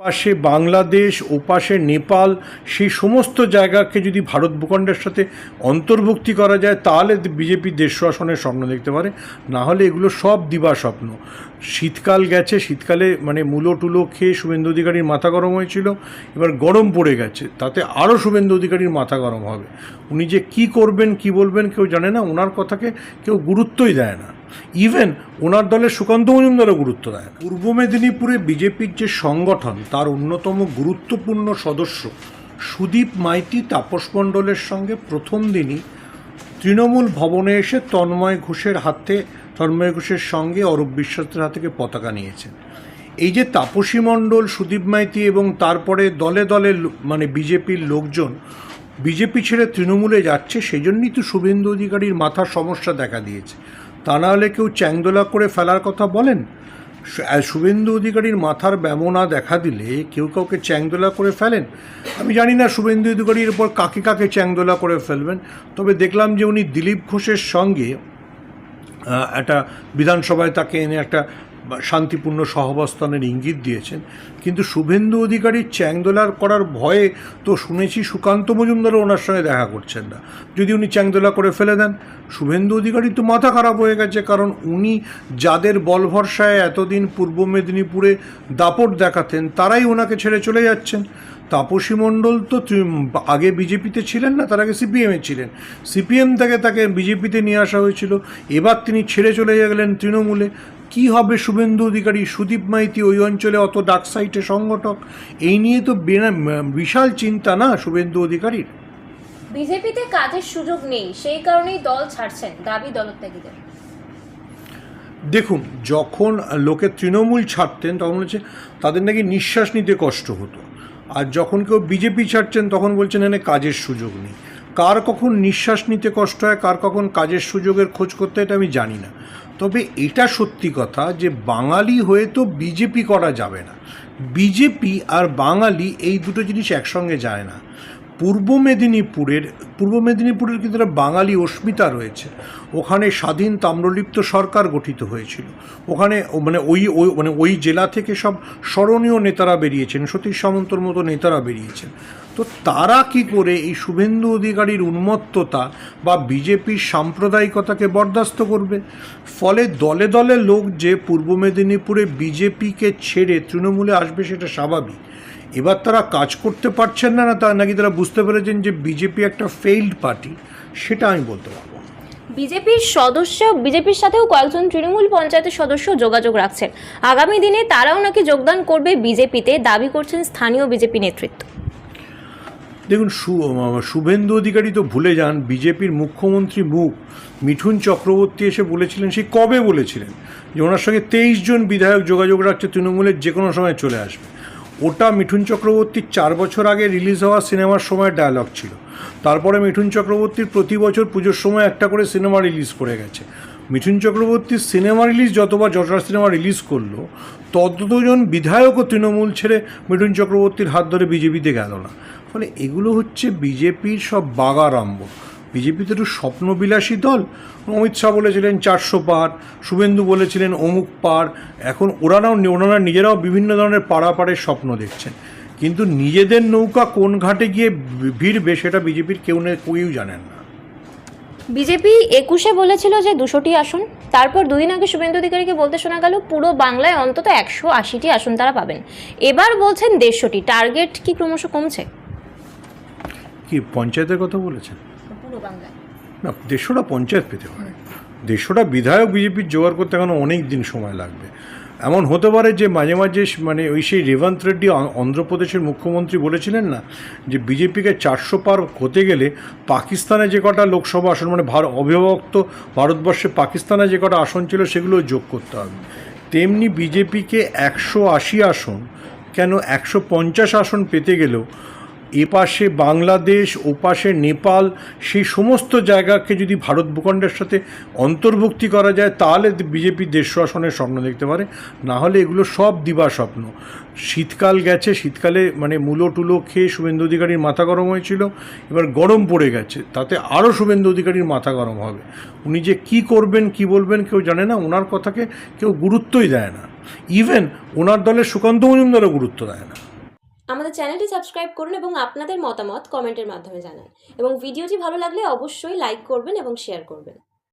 পাশে বাংলাদেশ ওপাশে নেপাল, সেই সমস্ত জায়গাকে যদি ভারত ভূখণ্ডের সাথে অন্তর্ভুক্তি করা যায়, তাহলে বিজেপি দেড়শো আসনের স্বপ্ন দেখতে পারে। না হলে এগুলো সব দিবা স্বপ্ন। শীতকাল গেছে, শীতকালে মানে মূলো টুলো খেয়ে শুভেন্দু অধিকারীর মাথা গরম হয়েছিল, এবার গরম পড়ে গেছে, তাতে আরও শুভেন্দু অধিকারীর মাথা গরম হবে। উনি যে কি করবেন, কি বলবেন কেউ জানে না ওনার কথাকে কেউ গুরুত্বই দেয় না। ইভেন ওনার দলের সুকান্ত মজুমদারও গুরুত্ব দেয় পূর্ব মেদিনীপুরে বিজেপির যে সংগঠন, তার অন্যতম গুরুত্বপূর্ণ সদস্য সুদীপ মাইতি তাপস মণ্ডলের সঙ্গে প্রথম দিনই তৃণমূল ভবনে এসে তন্ময় ঘোষের হাতে, তন্ময় ঘোষের সঙ্গে অরূপ বিশ্বাসের হাত থেকে পতাকা নিয়েছেন। এই যে তাপসী মণ্ডল, সুদীপ মাইতি এবং তারপরে দলে দলে মানে বিজেপির লোকজন বিজেপি ছেড়ে তৃণমূলে যাচ্ছে সেই জন্যই তো শুভেন্দু অধিকারীর মাথার সমস্যা দেখা দিয়েছে। তা না হলে কেউ চ্যাংদোলা করে ফেলার কথা বলেন? শুভেন্দু অধিকারীর মাথার ব্যামনা দেখা দিলে কেউ কাউকে চ্যাংদোলা করে ফেলেন? আমি জানি না শুভেন্দু অধিকারীর উপর কাকে কাকে চ্যাংদোলা করে ফেলবেন, তবে দেখলাম যে উনি দিলীপ ঘোষের সঙ্গে একটা বিধানসভায় তাকে এনে একটা শান্তিপূর্ণ সহাবস্থানের ইঙ্গিত দিয়েছেন। কিন্তু শুভেন্দু অধিকারী চ্যাংদোলার করার ভয়ে তো শুনেছি সুকান্ত মজুমদারও ওনার সঙ্গে দেখা করছেন না। যদি উনি চ্যাংদোলা করে ফেলে দেন, শুভেন্দু অধিকারী তো মাথা খারাপ হয়ে গেছে, কারণ উনি যাদের বল ভরসায় এতদিন পূর্ব মেদিনীপুরে দাপট দেখাতেন, তারাই ওনাকে ছেড়ে চলে যাচ্ছেন। তাপসী মণ্ডল তো আগে বিজেপিতে ছিলেন না, তার আগে সিপিএমে ছিলেন। সিপিএম থেকে তাকে বিজেপিতে নিয়ে আসা হয়েছিল। এবার তিনি ছেড়ে চলে গেলেন তৃণমূলে। কি হবে শুভেন্দু অধিকারী? সুদীপ মাইতি ওই অঞ্চলে অত ডাক সাইটে সংগঠক? এই নিয়ে তো বিশাল চিন্তা না শুভেন্দু অধিকারীর? বিজেপিতে কাজের সুযোগ নেই সেই কারণেই দল ছাড়ছেন দাবি দলত্যাগীদের। দেখুন যখন লোকে তৃণমূল ছাড়তেন তখন হচ্ছে তাদের নাকি নিঃশ্বাস নিতে কষ্ট হতো। আর যখন কেউ বিজেপি ছাড়ছেন তখন বলছেন এনে কাজের সুযোগ নেই। কার কখন নিঃশ্বাস নিতে কষ্ট হয়, কার কখন কাজের সুযোগের খোঁজ করতে হয়, এটা আমি জানি না। তবে এটা সত্যি কথা যে বাঙালি হয়ে তো বিজেপি করা যাবে না। বিজেপি আর বাঙালি এই দুটো জিনিস একসঙ্গে যায় না। পূর্ব মেদিনীপুরের পূর্ব মেদিনীপুরের কিন্তু একটা বাঙালি অস্মিতা রয়েছে। ওখানে স্বাধীন তাম্রলিপ্ত সরকার গঠিত হয়েছিল। ওখানে মানে ওই ওই মানে ওই জেলা থেকে সব স্মরণীয় নেতারা বেরিয়েছেন, সতীশ সামন্তর মতো নেতারা বেরিয়েছেন। তো তারা কি করে এই শুভেন্দু অধিকারীর উন্মত্ততা বা বিজেপির সাম্প্রদায়িকতাকে বরদাস্ত করবে? ফলে দলে দলে লোক যে পূর্ব মেদিনীপুরে বিজেপিকে ছেড়ে তৃণমূলে আসবে সেটা স্বাভাবিক। এবার তারা কাজ করতে পারছেন না না তা নাকি তারা বুঝতে পেরেছেন যে বিজেপি একটা ফেইল্ড পার্টি সেটা আমি বলতে পারব বিজেপির সদস্য বিজেপির সাথেও কয়েকজন তৃণমূল পঞ্চায়েতের সদস্য যোগাযোগ রাখছেন। আগামী দিনে তারাও নাকি যোগদান করবে বিজেপিতে দাবি করছেন স্থানীয় বিজেপি নেতৃত্ব। দেখুন শুভেন্দু অধিকারী তো ভুলে যান বিজেপির মুখ্যমন্ত্রী মুখ মিঠুন চক্রবর্তী এসে বলেছিলেন সে কবে বলেছিলেন যে ওনার সঙ্গে তেইশ জন বিধায়ক যোগাযোগ রাখছে তৃণমূলের যে কোনো সময় চলে আসবে। ওটা মিঠুন চক্রবর্তীর চার বছর আগে রিলিজ হওয়া সিনেমার সময় ডায়লগ ছিল। তারপরে মিঠুন চক্রবর্তীর প্রতি বছর পুজোর সময় একটা করে সিনেমা রিলিজ করে গেছে। মিঠুন চক্রবর্তীর সিনেমা রিলিজ যতবার যতটা সিনেমা রিলিজ করল, ততজন বিধায়কও তৃণমূল ছেড়ে মিঠুন চক্রবর্তীর হাত ধরে বিজেপিতে গেল না। ফলে এগুলো হচ্ছে বিজেপির সব বাগারম্ভ বিজেপি তো একটু স্বপ্নবিলাসী দল। অমিত শাহ বলেছিলেন চারশো পার শুভেন্দু বলেছিলেন অমুক পার। এখন ওরাও ওনারা নিজেরাও বিভিন্ন ধরনের পাড়াপাড়ের স্বপ্ন দেখছেন। কিন্তু নিজেদের নৌকা কোন ঘাটে গিয়ে ভিড়বে সেটা বিজেপির কেউ না কেউ জানেন না। বিজেপি একুশে বলেছিল যে দুশোটি আসন তারপর দুদিন আগে শুভেন্দু অধিকারীকে বলতে শোনা গেল পুরো বাংলায় অন্তত একশো আশিটি আসন তারা পাবেন। এবার বলছেন দেড়শোটি টার্গেট কি ক্রমশ কমছে? কি পঞ্চায়েতের কথা বলেছেন? না, দেড়শোটা পঞ্চায়েত পেতে পারে। দেড়শোটা বিধায়ক বিজেপির জোগাড় করতে এখন অনেক দিন সময় লাগবে? এমন হতে পারে যে মাঝে মাঝে মানে ওই সেই রেবন্ত রেড্ডি অন্ধ্রপ্রদেশের মুখ্যমন্ত্রী বলেছিলেন না, যে বিজেপিকে চারশো পার হতে গেলে পাকিস্তানে যে কটা লোকসভা আসন মানে ভার অবিভক্ত ভারতবর্ষে পাকিস্তানে যে কটা আসন ছিল সেগুলো যোগ করতে হবে। তেমনি বিজেপিকে একশো আশি আসন, কেন একশো পঞ্চাশ আসন পেতে গেলেও এপাশে বাংলাদেশ, ওপাশে নেপাল, সেই সমস্ত জায়গাকে যদি ভারত ভূখণ্ডের সাথে অন্তর্ভুক্তি করা যায়, তাহলে বিজেপি দেড়শো আসনের স্বপ্ন দেখতে পারে। না হলে এগুলো সব দিবা স্বপ্ন। শীতকাল গেছে, শীতকালে মানে মূলো টুলো খেয়ে শুভেন্দু অধিকারীর মাথা গরম হয়েছিল, এবার গরম পড়ে গেছে, তাতে আরও শুভেন্দু অধিকারীর মাথা গরম হবে। উনি যে কি করবেন, কি বলবেন কেউ জানে না ওনার কথাকে কেউ গুরুত্বই দেয় না। ইভেন ওনার দলের সুকান্ত মজুমদারও গুরুত্ব দেয় না। আমাদের চ্যানেলটি সাবস্ক্রাইব করুন এবং আপনাদের মতামত কমেন্টের মাধ্যমে জানান। এবং ভিডিওটি ভালো লাগলে অবশ্যই লাইক করবেন এবং শেয়ার করবেন।